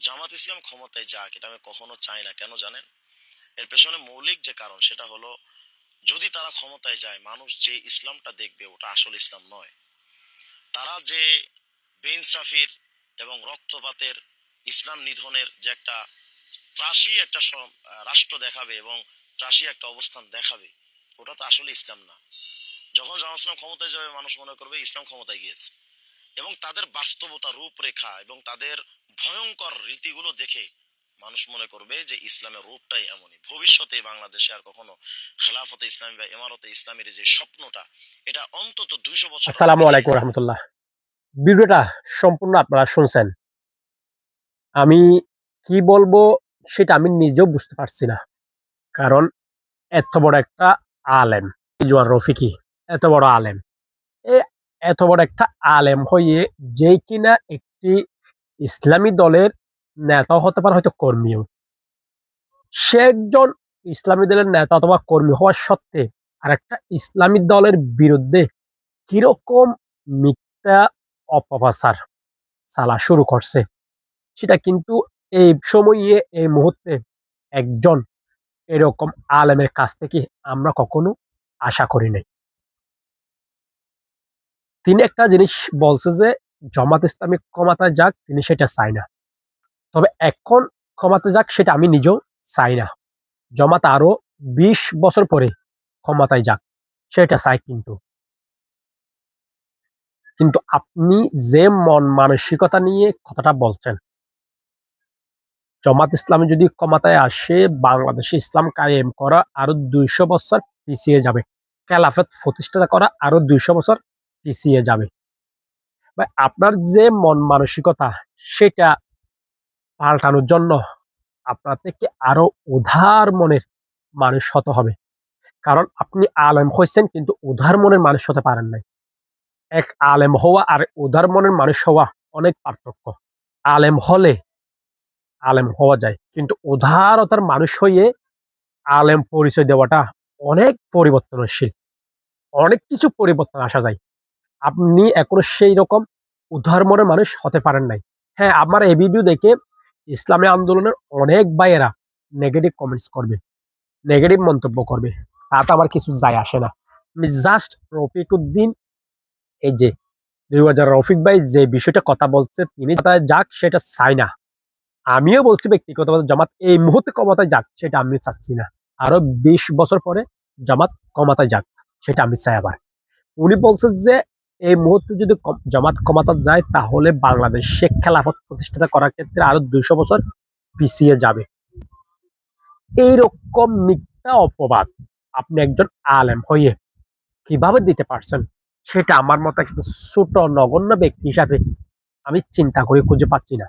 জামাত ইসলাম ক্ষমতায় যাক, এটা আমি কখনো চাই না। কেন জানেন? এর পেছনে মৌলিক যে কারণ, সেটা হলো যদি তারা ক্ষমতায় যায়, মানুষ যে ইসলামটা দেখবে, ওটা আসল ইসলাম নয়। তারা যে বেইনসাফির এবং রক্তপাতের ইসলাম নিধনের যে একটা ত্রাসী একটা রাষ্ট্র দেখাবে এবং ত্রাসী একটা অবস্থান দেখাবে, ওটা তো আসলে ইসলাম না। যখন জামাত ইসলাম ক্ষমতায় যাবে, মানুষ মনে করবে ইসলাম ক্ষমতায় গিয়েছে। এবং তাদের বাস্তবতা, রূপরেখা এবং তাদের ভয়ঙ্কর রীতিগুলো দেখে মানুষ মনে করবে যে ইসলামের রূপটাই এমনই। ভবিষ্যতে বাংলাদেশে আর কখনো খেলাফতে ইসলামী বা ইমারতে ইসলামের যে স্বপ্নটা এটা অন্তত দুইশো বছর আসসালামু আলাইকুম রহমতুল্লাহ। ভিডিওটা সম্পূর্ণ আপনারা শুনছেন। আমি কি বলব সেটা আমি নিজেও বুঝতে পারছি না। কারণ এত বড় একটা আলেম জোয়ার রফিকি এত বড় আলেম। এ এত বড় একটা আলেম হয়ে যেই কিনা একটি ইসলামী দলের নেতাও হতে পারে হয়তো কর্মীও। সে একজন ইসলামী দলের নেতা অথবা কর্মী হওয়ার সত্ত্বে আর একটা ইসলামী দলের বিরুদ্ধে কীরকম মিথ্যা অপপ্রচার চালা শুরু করছে, সেটা কিন্তু এই সময়ে, এই মুহূর্তে একজন এরকম আলেমের কাছ থেকে আমরা কখনো আশা করি নাই। তিনি একটা জিনিস বলছে যে জমাত ইসলামী ক্ষমতায় যাক, তিনি সেটা চাই না। তবে এখন ক্ষমতা যাক, সেটা আমি নিজেও চাই না। জমাত আরও বিশ বছর পরে ক্ষমতায় যাক, সেটা চাই কিন্তু। কিন্তু আপনি যে মন মানসিকতা নিয়ে কথাটা বলছেন, জমাত ইসলামী যদি ক্ষমতায় আসে, বাংলাদেশে ইসলাম কায়েম করা আরও দুইশো বছর পিছিয়ে যাবে। খেলাফত প্রতিষ্ঠা করা আরও দুইশো বছর পিছিয়ে যাবে। আপনার যে মন মানসিকতা, সেটা পাল্টানোর জন্য আপনার থেকে আরও উদার মনের মানুষ হতে হবে। কারণ আপনি আলেম হয়েছেন কিন্তু উদার মনের মানুষ হতে পারেন নাই। এক আলেম হওয়া আর উদার মনের মানুষ হওয়া অনেক পার্থক্য। আলেম হলে আলেম হওয়া যায়, কিন্তু উদারতার মানুষ হয়ে আলেম পরিচয় দেওয়াটা অনেক পরিবর্তনশীল। অনেক কিছু পরিবর্তন আসা যায়। আপনি এখনও সেই রকম উদার মনের মানুষ হতে পারেন নাই। হ্যাঁ আমার এই ভিডিও দেখে ইসলামী আন্দোলনের অনেক ভাইয়েরা নেগেটিভ কমেন্টস করবে নেগেটিভ মন্তব্য করবে। তাতে আমার কিছু যায় আসে না। আমি জাস্ট রফিক উদ্দিন এই যে রিওয়াজার রফিক ভাই যে বিষয়টা কথা বলছে, তিনি যাক সেটা চাই না। আমিও বলছি ব্যক্তিগতভাবে জামাত এই মুহূর্তে ক্ষমতায় যাক সেটা আমি চাচ্ছি না। আরও বিশ বছর পরে জামাত ক্ষমতায় যাক সেটা আমি চাই আবার। উনি বলছেন যে এই মুহূর্তে যদি জমাত কমাতে যায়, তাহলে বাংলাদেশ শেখ খেলাফত প্রতিষ্ঠাতা করার ক্ষেত্রে আরও দুইশো বছর পিছিয়ে যাবে। এইরকম মিথ্যা অপবাদ আপনি একজন আলেম হয়ে কীভাবে দিতে পারছেন, সেটা আমার মতো একটা ছোট, নগণ্য ব্যক্তি হিসাবে আমি চিন্তা করে খুঁজে পাচ্ছি না।